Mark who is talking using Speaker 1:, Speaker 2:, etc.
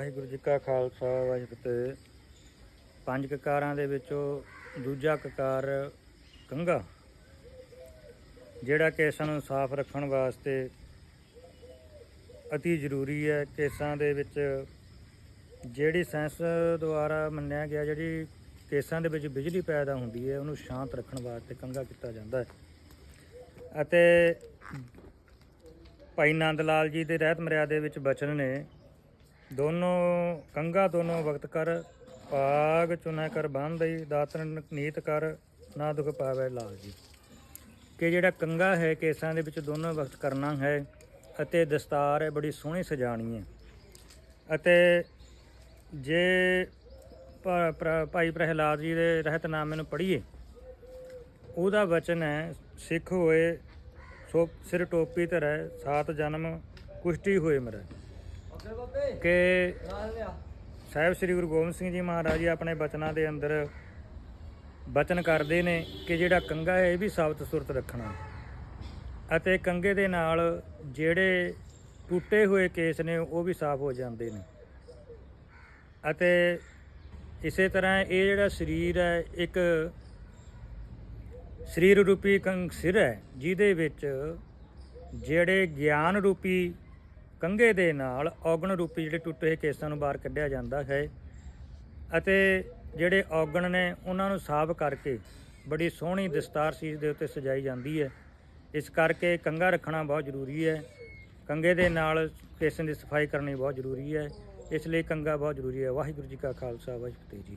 Speaker 1: ਵਾਹਿਗੁਰੂ ਜੀ ਕਾ ਖਾਲਸਾ, ਵਾਹਿਗੁਰੂ ਜੀ ਪੰਜ ਕਕਾਰਾਂ ਦੇ ਵਿੱਚੋਂ ਦੂਜਾ ਕਕਾਰ ਕੰਗਾ ਜਿਹੜਾ ਕੇਸਾਂ ਨੂੰ ਸਾਫ਼ ਰੱਖਣ ਵਾਸਤੇ ਅਤੀ ਜ਼ਰੂਰੀ ਹੈ। ਕੇਸਾਂ ਦੇ ਵਿੱਚ ਜਿਹੜੀ ਸਾਇੰਸ ਦੁਆਰਾ ਮੰਨਿਆ ਗਿਆ, ਜਿਹੜੀ ਕੇਸਾਂ ਦੇ ਵਿੱਚ ਬਿਜਲੀ ਪੈਦਾ ਹੁੰਦੀ ਹੈ, ਉਹਨੂੰ ਸ਼ਾਂਤ ਰੱਖਣ ਵਾਸਤੇ ਕੰਗਾ ਕੀਤਾ ਜਾਂਦਾ ਹੈ। ਅਤੇ ਭਾਈ ਨੰਦ ਲਾਲ ਜੀ ਦੇ ਰਹਿਤ ਮਰਿਆਦੇ ਵਿੱਚ ਬਚਨ ਨੇ ਦੋਨੋਂ ਕੰਗਾ ਦੋਨੋਂ ਵਕਤ ਕਰ ਪਾਗ ਚੁਨਾ ਕਰ ਬੰਦਈ ਦਾਤਨ ਨੀਤ ਕਰ, ਨਾ ਦੁਖ ਪਾਵੇ ਲਾਲ ਜੀ। ਕਿ ਜਿਹੜਾ ਕੰਗਾ ਹੈ ਕੇਸਾਂ ਦੇ ਵਿੱਚ ਦੋਨੋਂ ਵਕਤ ਕਰਨਾ ਹੈ ਅਤੇ ਦਸਤਾਰ ਹੈ, ਬੜੀ ਸੋਹਣੀ ਸਜਾਣੀ ਹੈ। ਅਤੇ ਜੇ ਭਾ- ਭਰਾ- ਭਾਈ ਪ੍ਰਹਿਲਾਦ ਜੀ ਦੇ ਰਹਿਤਨਾਮੇ ਨੂੰ ਪੜ੍ਹੀਏ, ਉਹਦਾ ਵਚਨ ਹੈ, ਸਿੱਖ ਹੋਏ ਸੋ ਸਿਰ ਟੋਪੀ ਧਰੈ, ਸਾਤ ਜਨਮ ਕੁਸ਼ਟੀ ਹੋਏ ਮਰੈ। ਕਿ ਸਾਹਿਬ ਸ੍ਰੀ ਗੁਰੂ ਗੋਬਿੰਦ ਸਿੰਘ ਜੀ ਮਹਾਰਾਜ ਜੀ ਆਪਣੇ ਬਚਨਾਂ ਦੇ ਅੰਦਰ ਬਚਨ ਕਰਦੇ ਨੇ ਕਿ ਜਿਹੜਾ ਕੰਗਾ ਹੈ ਇਹ ਵੀ ਸਾਬਤ ਸੁਰਤ ਰੱਖਣਾ। ਅਤੇ ਕੰਗੇ ਦੇ ਨਾਲ ਜਿਹੜੇ ਟੁੱਟੇ ਹੋਏ ਕੇਸ ਨੇ ਉਹ ਵੀ ਸਾਫ਼ ਹੋ ਜਾਂਦੇ ਨੇ। ਅਤੇ ਇਸੇ ਤਰ੍ਹਾਂ ਇਹ ਜਿਹੜਾ ਸਰੀਰ ਹੈ ਇੱਕ ਸਰੀਰ ਰੂਪੀ ਕੰਗ ਸਿਰ ਹੈ ਜਿਹਦੇ ਵਿੱਚ ਜਿਹੜੇ ਗਿਆਨ ਰੂਪੀ ਕੰਘੇ ਦੇ ਨਾਲ ਔਗਣ ਰੂਪੀ ਜਿਹੜੇ ਟੁੱਟੇ ਹੋਏ ਕੇਸਾਂ ਨੂੰ ਬਾਹਰ ਕੱਢਿਆ ਜਾਂਦਾ ਹੈ ਅਤੇ ਜਿਹੜੇ ਔਗਣ ਨੇ ਉਹਨਾਂ ਨੂੰ ਸਾਫ਼ ਕਰਕੇ ਬੜੀ ਸੋਹਣੀ ਦਸਤਾਰ ਸੀਸ ਦੇ ਉੱਤੇ ਸਜਾਈ ਜਾਂਦੀ ਹੈ। ਇਸ ਕਰਕੇ ਕੰਗਾ ਰੱਖਣਾ ਬਹੁਤ ਜ਼ਰੂਰੀ ਹੈ। ਕੰਗੇ ਦੇ ਨਾਲ ਕੇਸਾਂ ਦੀ ਸਫ਼ਾਈ ਕਰਨੀ ਬਹੁਤ ਜ਼ਰੂਰੀ ਹੈ। ਇਸ ਲਈ ਕੰਗਾ ਬਹੁਤ ਜ਼ਰੂਰੀ ਹੈ। ਵਾਹਿਗੁਰੂ ਜੀ ਕਾ ਖਾਲਸਾ, ਵਾਹਿਗੁਰੂ ਜੀ ਜੀ।